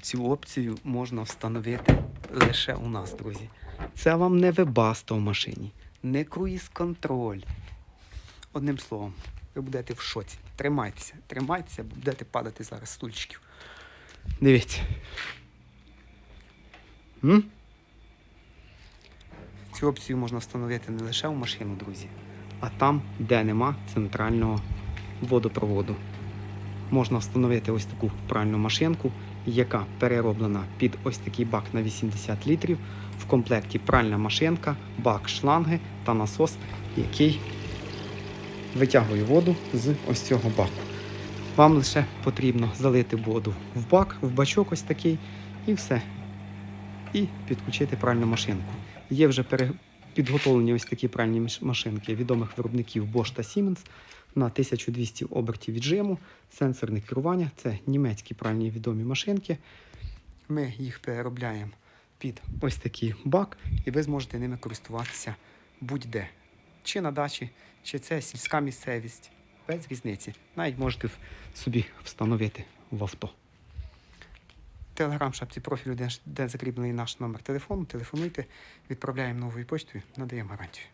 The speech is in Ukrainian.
Цю опцію можна встановити лише у нас, друзі. Це вам не вебасто в машині, не круїз-контроль. Одним словом, ви будете в шоці. Тримайтеся, тримайтеся, бо будете падати зараз стульчиків. Дивіться. М? Цю опцію можна встановити не лише в машину, друзі, а там, де нема центрального водопроводу. Можна встановити ось таку пральну машинку, яка перероблена під ось такий бак на 80 літрів. В комплекті пральна машинка, бак шланги та насос, який витягує воду з ось цього баку. Вам лише потрібно залити воду в бак, в бачок ось такий, і все. І підключити пральну машинку. Є вже пере... підготовлені ось такі пральні машинки відомих виробників Bosch та Siemens на 1200 обертів віджиму, сенсорне керування. Це німецькі пральні відомі машинки. Ми їх переробляємо під ось такий бак, і ви зможете ними користуватися будь-де. Чи на дачі, чи це сільська місцевість. Без різниці. Навіть можете собі встановити в авто. Телеграм шапці профілю, де закріплений наш номер телефону. Телефонуйте, відправляємо новою почтою, надаємо гарантію.